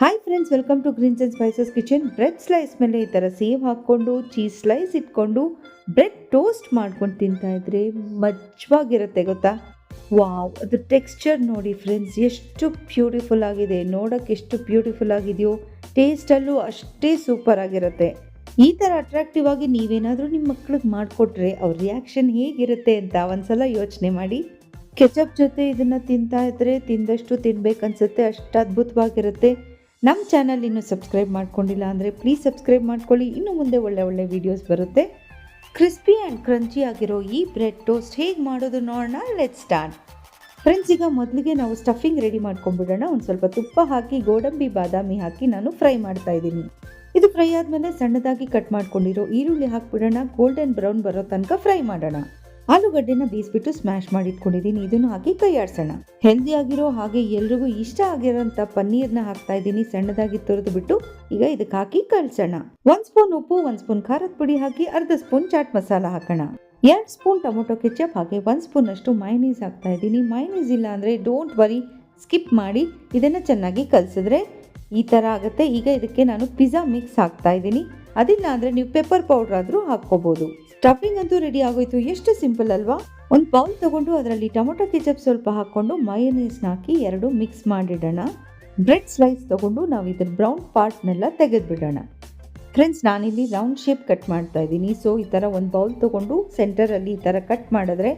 Hi friends welcome to greens and spices kitchen bread slice ಮೇಲೆ ಈ ಥರ ಸೇವ್ ಹಾಕ್ಕೊಂಡು ಚೀಸ್ ಸ್ಲೈಸ್ ಇಟ್ಕೊಂಡು ಬ್ರೆಡ್ ಟೋಸ್ಟ್ ಮಾಡ್ಕೊಂಡು ತಿಂತಾ ಇದ್ರೆ ಮಜ್ವಾಗಿರುತ್ತೆ ಗೊತ್ತಾ? ವಾವ್ ಅದು ಟೆಕ್ಸ್ಚರ್ ನೋಡಿ ಫ್ರೆಂಡ್ಸ್ ಎಷ್ಟು ಬ್ಯೂಟಿಫುಲ್ ಆಗಿದೆ. ನೋಡೋಕ್ಕೆ ಎಷ್ಟು ಬ್ಯೂಟಿಫುಲ್ ಆಗಿದೆಯೋ ಟೇಸ್ಟಲ್ಲೂ ಅಷ್ಟೇ ಸೂಪರ್ ಆಗಿರುತ್ತೆ. ಈ ಥರ ಅಟ್ರಾಕ್ಟಿವ್ ಆಗಿ ನೀವೇನಾದರೂ ನಿಮ್ಮ ಮಕ್ಳಿಗೆ ಮಾಡಿಕೊಟ್ರೆ ಅವ್ರ ರಿಯಾಕ್ಷನ್ ಹೇಗಿರುತ್ತೆ ಅಂತ ಒಂದ್ಸಲ ಯೋಚನೆ ಮಾಡಿ. ಕೆಚಪ್ ಜೊತೆ ಇದನ್ನು ತಿಂತಾ ಇದ್ರೆ ತಿಂದಷ್ಟು ತಿನ್ಬೇಕನ್ಸುತ್ತೆ, ಅಷ್ಟು ಅದ್ಭುತವಾಗಿರುತ್ತೆ. ನಮ್ಮ ಚಾನಲ್ ಇನ್ನೂ ಸಬ್ಸ್ಕ್ರೈಬ್ ಮಾಡ್ಕೊಂಡಿಲ್ಲ ಅಂದರೆ ಪ್ಲೀಸ್ ಸಬ್ಸ್ಕ್ರೈಬ್ ಮಾಡ್ಕೊಳ್ಳಿ. ಇನ್ನು ಮುಂದೆ ಒಳ್ಳೆ ಒಳ್ಳೆ ವೀಡಿಯೋಸ್ ಬರುತ್ತೆ. ಕ್ರಿಸ್ಪಿ ಆ್ಯಂಡ್ ಕ್ರಂಚಿ ಆಗಿರೋ ಈ ಬ್ರೆಡ್ ಟೋಸ್ಟ್ ಹೇಗೆ ಮಾಡೋದು ನೋಡೋಣ ಲೆಟ್ ಸ್ಟಾರ್ಟ್ ಫ್ರೆಂಡ್ಸ್ ಈಗ ಮೊದಲಿಗೆ ನಾವು ಸ್ಟಫಿಂಗ್ ರೆಡಿ ಮಾಡ್ಕೊಂಡ್ಬಿಡೋಣ. ಒಂದು ಸ್ವಲ್ಪ ತುಪ್ಪ ಹಾಕಿ, ಗೋಡಂಬಿ, ಬಾದಾಮಿ ಹಾಕಿ ನಾನು ಫ್ರೈ ಮಾಡ್ತಾ ಇದ್ದೀನಿ. ಇದು ಫ್ರೈ ಆದಮೇಲೆ ಸಣ್ಣದಾಗಿ ಕಟ್ ಮಾಡ್ಕೊಂಡಿರೋ ಈರುಳ್ಳಿ ಹಾಕ್ಬಿಡೋಣ. ಗೋಲ್ಡನ್ ಬ್ರೌನ್ ಬರೋ ತನಕ ಫ್ರೈ ಮಾಡೋಣ. ಆಲೂಗಡ್ಡೆನ ಬೀಸ್ಬಿಟ್ಟು ಸ್ಮ್ಯಾಶ್ ಮಾಡಿ ಇಟ್ಕೊಂಡಿದ್ದೀನಿ. ಇದನ್ನು ಹಾಕಿ ಕೈಯಾಡ್ಸೋಣ ಹೆಲ್ದಿಯಾಗಿರೋ ಹೆಲ್ದಿ ಆಗಿರೋ ಹಾಗೆ ಎಲ್ರಿಗೂ ಇಷ್ಟ ಆಗಿರೋಂಥ ಪನ್ನೀರ್ನ ಹಾಕ್ತಾ ಇದ್ದೀನಿ. ಸಣ್ಣದಾಗಿ ತೊರೆದು ಬಿಟ್ಟು ಈಗ ಇದಕ್ಕೆ ಹಾಕಿ ಕಲ್ಸೋಣ. ಒಂದ್ ಸ್ಪೂನ್ ಉಪ್ಪು, ಒಂದ್ ಸ್ಪೂನ್ ಖಾರದ ಪುಡಿ ಹಾಕಿ ಅರ್ಧ ಸ್ಪೂನ್ ಚಾಟ್ ಮಸಾಲ ಹಾಕೋಣ. ಎರಡು ಸ್ಪೂನ್ ಟೊಮೊಟೊ ಕೆಚಪ್ ಹಾಗೆ ಒಂದು ಸ್ಪೂನ್ ಅಷ್ಟು ಮೈನೀಸ್ ಹಾಕ್ತಾ ಇದ್ದೀನಿ. ಮೈನೀಸ್ ಇಲ್ಲ ಅಂದರೆ ಡೋಂಟ್ ವರಿ ಸ್ಕಿಪ್ ಮಾಡಿ ಇದನ್ನು ಚೆನ್ನಾಗಿ ಕಲಿಸಿದ್ರೆ ಈ ಥರ ಆಗುತ್ತೆ. ಈಗ ಇದಕ್ಕೆ ನಾನು ಪಿಜ್ಜಾ ಮಿಕ್ಸ್ ಹಾಕ್ತಾ ಇದ್ದೀನಿ. ಅದಿಲ್ಲ ಅಂದರೆ ನೀವು ಪೆಪ್ಪರ್ ಪೌಡ್ರ್ ಆದರೂ ಹಾಕ್ಕೋಬೋದು. ಸ್ಟಫಿಂಗ್ ಅಂತೂ ರೆಡಿ ಆಗೋಯ್ತು. ಎಷ್ಟು ಸಿಂಪಲ್ ಅಲ್ವಾ? ಒಂದು ಬೌಲ್ ತಗೊಂಡು ಅದರಲ್ಲಿ ಟೊಮೊಟೊ ಕೆಚಪ್ ಸ್ವಲ್ಪ ಹಾಕ್ಕೊಂಡು ಮಯೋನೀಸ್ನ ಹಾಕಿ ಎರಡು ಮಿಕ್ಸ್ ಮಾಡಿಡೋಣ. ಬ್ರೆಡ್ ಸ್ಲೈಸ್ ತಗೊಂಡು ನಾವು ಇದ್ರ ಬ್ರೌನ್ ಪಾರ್ಟ್ನೆಲ್ಲ ತೆಗೆದುಬಿಡೋಣ. ಫ್ರೆಂಡ್ಸ್ ನಾನಿಲ್ಲಿ ರೌಂಡ್ ಶೇಪ್ ಕಟ್ ಮಾಡ್ತಾ ಇದ್ದೀನಿ. ಸೊ ಈ ಥರ ಒಂದು ಬೌಲ್ ತಗೊಂಡು ಸೆಂಟರಲ್ಲಿ ಈ ಥರ ಕಟ್ ಮಾಡಿದ್ರೆ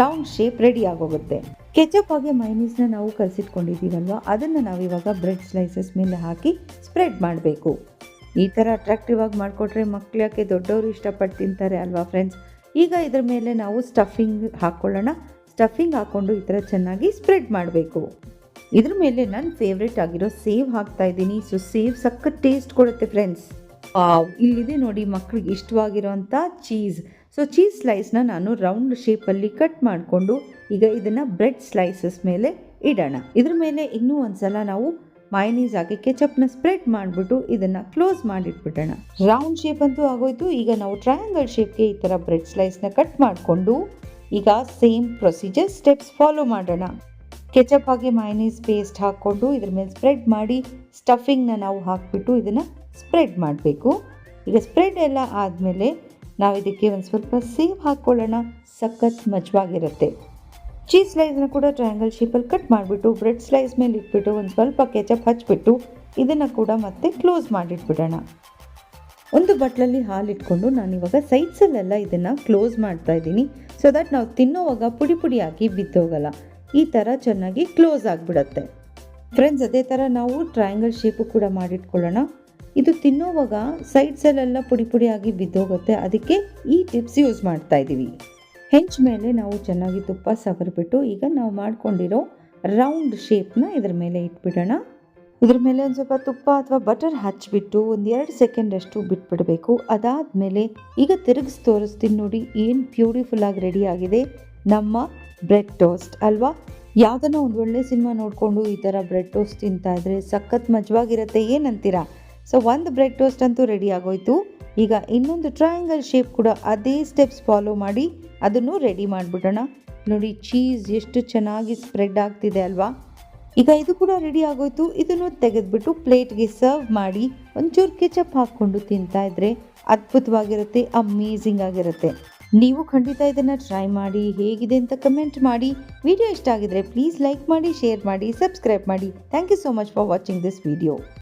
ರೌಂಡ್ ಶೇಪ್ ರೆಡಿ ಆಗೋಗುತ್ತೆ. ಕೆಚಪ್ ಹಾಗೆ ಮೈನೀಸ್ನ ನಾವು ಕಲಸಿಟ್ಕೊಂಡಿದ್ದೀವಲ್ವ? ಅದನ್ನು ನಾವು ಇವಾಗ ಬ್ರೆಡ್ ಸ್ಲೈಸಸ್ ಮೇಲೆ ಹಾಕಿ ಸ್ಪ್ರೆಡ್ ಮಾಡಬೇಕು. ಈ ಥರ ಅಟ್ರಾಕ್ಟಿವ್ ಆಗಿ ಮಾಡಿಕೊಟ್ರೆ ಮಕ್ಳು ಯಾಕೆ ದೊಡ್ಡವರು ಇಷ್ಟಪಟ್ಟು ತಿಂತಾರೆ ಅಲ್ವಾ ಫ್ರೆಂಡ್ಸ್ ಈಗ ಇದ್ರ ಮೇಲೆ ನಾವು ಸ್ಟಫಿಂಗ್ ಹಾಕ್ಕೊಳ್ಳೋಣ ಸ್ಟಫಿಂಗ್ ಹಾಕ್ಕೊಂಡು ಈ ಥರ ಚೆನ್ನಾಗಿ ಸ್ಪ್ರೆಡ್ ಮಾಡಬೇಕು. ಇದ್ರ ಮೇಲೆ ನನ್ನ ಫೇವ್ರೇಟ್ ಆಗಿರೋ ಸೇವ್ ಹಾಕ್ತಾ ಇದ್ದೀನಿ. ಸೊ ಸೇವ್ ಸಕ್ಕ ಟೇಸ್ಟ್ ಕೊಡುತ್ತೆ ಫ್ರೆಂಡ್ಸ್ ಇಲ್ಲಿದೆ ನೋಡಿ ಮಕ್ಳಿಗೆ ಇಷ್ಟವಾಗಿರೋಂಥ ಚೀಸ್ ಸೊ ಚೀಸ್ ಸ್ಲೈಸ್ನ ನಾನು ರೌಂಡ್ ಶೇಪಲ್ಲಿ ಕಟ್ ಮಾಡಿಕೊಂಡು ಈಗ ಇದನ್ನು ಬ್ರೆಡ್ ಸ್ಲೈಸಸ್ ಮೇಲೆ ಇಡೋಣ. ಇದ್ರ ಮೇಲೆ ಇನ್ನೂ ಒಂದು ಸಲ ನಾವು ಮೈನೀಸ್ ಹಾಕಿ ಕೆಚಪ್ನ ಸ್ಪ್ರೆಡ್ ಮಾಡಿಬಿಟ್ಟು ಇದನ್ನು ಕ್ಲೋಸ್ ಮಾಡಿಟ್ಬಿಡೋಣ. ರೌಂಡ್ ಶೇಪ್ ಅಂತೂ ಆಗೋಯ್ತು. ಈಗ ನಾವು ಟ್ರಯಾಂಗಲ್ ಶೇಪ್ಗೆ ಈ ಥರ ಬ್ರೆಡ್ ಸ್ಲೈಸ್ನ ಕಟ್ ಮಾಡಿಕೊಂಡು ಈಗ ಸೇಮ್ ಪ್ರೊಸೀಜರ್ ಸ್ಟೆಪ್ಸ್ ಫಾಲೋ ಮಾಡೋಣ. ಕೆಚಪ್ ಹಾಗೆ ಮೈನೀಸ್ ಪೇಸ್ಟ್ ಹಾಕ್ಕೊಂಡು ಇದ್ರ ಮೇಲೆ ಸ್ಪ್ರೆಡ್ ಮಾಡಿ ಸ್ಟಫಿಂಗ್ನ ನಾವು ಹಾಕಿಬಿಟ್ಟು ಇದನ್ನು ಸ್ಪ್ರೆಡ್ ಮಾಡಬೇಕು. ಈಗ ಸ್ಪ್ರೆಡ್ ಎಲ್ಲ ಆದಮೇಲೆ ನಾವು ಇದಕ್ಕೆ ಒಂದು ಸ್ವಲ್ಪ ಸೇವ್ ಹಾಕ್ಕೊಳ್ಳೋಣ ಸಖತ್ ಮಜವಾಗಿರುತ್ತೆ. ಚೀಸ್ ಸ್ಲೈಸ್ನ ಕೂಡ ಟ್ರಯಾಂಗಲ್ ಶೇಪಲ್ಲಿ ಕಟ್ ಮಾಡಿಬಿಟ್ಟು ಬ್ರೆಡ್ ಸ್ಲೈಸ್ ಮೇಲೆ ಇಟ್ಬಿಟ್ಟು ಒಂದು ಸ್ವಲ್ಪ ಕೆಚಪ್ ಹಚ್ಚಿಬಿಟ್ಟು ಇದನ್ನು ಕೂಡ ಮತ್ತೆ ಕ್ಲೋಸ್ ಮಾಡಿಟ್ಬಿಡೋಣ. ಒಂದು ಬಟ್ಲಲ್ಲಿ ಹಾಲು ಇಟ್ಕೊಂಡು ಇವಾಗ ಸೈಡ್ಸಲ್ಲೆಲ್ಲ ಇದನ್ನು ಕ್ಲೋಸ್ ಮಾಡ್ತಾ ಇದ್ದೀನಿ. ಸೊ ದಟ್ ನಾವು ತಿನ್ನೋವಾಗ ಪುಡಿ ಪುಡಿಯಾಗಿ ಬಿದ್ದೋಗಲ್ಲ. ಈ ಥರ ಚೆನ್ನಾಗಿ ಕ್ಲೋಸ್ ಆಗಿಬಿಡತ್ತೆ. ಫ್ರೆಂಡ್ಸ್ ಅದೇ ಥರ ನಾವು ಟ್ರಯಾಂಗಲ್ ಶೇಪು ಕೂಡ ಮಾಡಿಟ್ಕೊಳ್ಳೋಣ. ಇದು ತಿನ್ನೋವಾಗ ಸೈಡ್ಸಲ್ಲೆಲ್ಲ ಪುಡಿ ಪುಡಿಯಾಗಿ ಬಿದ್ದೋಗುತ್ತೆ. ಅದಕ್ಕೆ ಈ ಟಿಪ್ಸ್ ಯೂಸ್ ಮಾಡ್ತಾ ಇದ್ದೀವಿ ಹೆಂಚ್ ಮೇಲೆ ನಾವು ಚೆನ್ನಾಗಿ ತುಪ್ಪ ಸವರಿಬಿಟ್ಟು ಈಗ ನಾವು ಮಾಡ್ಕೊಂಡಿರೋ ರೌಂಡ್ ಶೇಪ್ನ ಇದ್ರ ಮೇಲೆ ಇಟ್ಬಿಡೋಣ. ಇದ್ರ ಮೇಲೆ ಒಂದು ಸ್ವಲ್ಪ ತುಪ್ಪ ಅಥವಾ ಬಟರ್ ಹಚ್ಚಿಬಿಟ್ಟು ಒಂದು ಎರಡು ಸೆಕೆಂಡ್ ಅಷ್ಟು ಬಿಟ್ಬಿಡಬೇಕು. ಅದಾದಮೇಲೆ ಈಗ ತಿರುಗಿಸಿ ತೋರಿಸ್ತೀನಿ ನೋಡಿ ಏನು ಬ್ಯೂಟಿಫುಲ್ ಆಗಿ ರೆಡಿ ಆಗಿದೆ ನಮ್ಮ ಬ್ರೆಡ್ ಟೋಸ್ಟ್ ಅಲ್ವಾ? ಯಾವುದನ್ನ ಒಂದು ಒಳ್ಳೆ ಸಿನಿಮಾ ನೋಡಿಕೊಂಡು ಈ ಥರ ಬ್ರೆಡ್ ಟೋಸ್ಟ್ ತಿಂತಾ ಇದ್ರೆ ಸಖತ್ ಮಜವಾಗಿರುತ್ತೆ ಏನಂತೀರಾ? ಸೊ ಒಂದು ಬ್ರೆಡ್ ಟೋಸ್ಟ್ ಅಂತೂ ರೆಡಿ ಆಗೋಯ್ತು. ಈಗ ಇನ್ನೊಂದು ಟ್ರಯಾಂಗಲ್ ಶೇಪ್ ಕೂಡ ಅದೇ ಸ್ಟೆಪ್ಸ್ ಫಾಲೋ ಮಾಡಿ ಅದನ್ನು ರೆಡಿ ಮಾಡಿಬಿಡೋಣ. ನೋಡಿ ಚೀಸ್ ಎಷ್ಟು ಚೆನ್ನಾಗಿ ಸ್ಪ್ರೆಡ್ ಆಗ್ತಿದೆ ಅಲ್ವಾ? ಈಗ ಇದು ಕೂಡ ರೆಡಿ ಆಗೋಯ್ತು. ಇದನ್ನು ತೆಗೆದುಬಿಟ್ಟು ಪ್ಲೇಟ್ಗೆ ಸರ್ವ್ ಮಾಡಿ ಒಂಚೂರು ಕೆಚಪ್ ಹಾಕ್ಕೊಂಡು ತಿಂತಾ ಇದ್ರೆ ಅದ್ಭುತವಾಗಿರುತ್ತೆ ಅಮೇಝಿಂಗ್ ಆಗಿರುತ್ತೆ. ನೀವು ಖಂಡಿತ ಇದನ್ನು ಟ್ರೈ ಮಾಡಿ, ಹೇಗಿದೆ ಅಂತ ಕಮೆಂಟ್ ಮಾಡಿ. ವಿಡಿಯೋ ಇಷ್ಟ ಆಗಿದ್ರೆ ಪ್ಲೀಸ್ ಲೈಕ್ ಮಾಡಿ ಶೇರ್ ಮಾಡಿ ಸಬ್ಸ್ಕ್ರೈಬ್ ಮಾಡಿ. Thank you so much for watching this video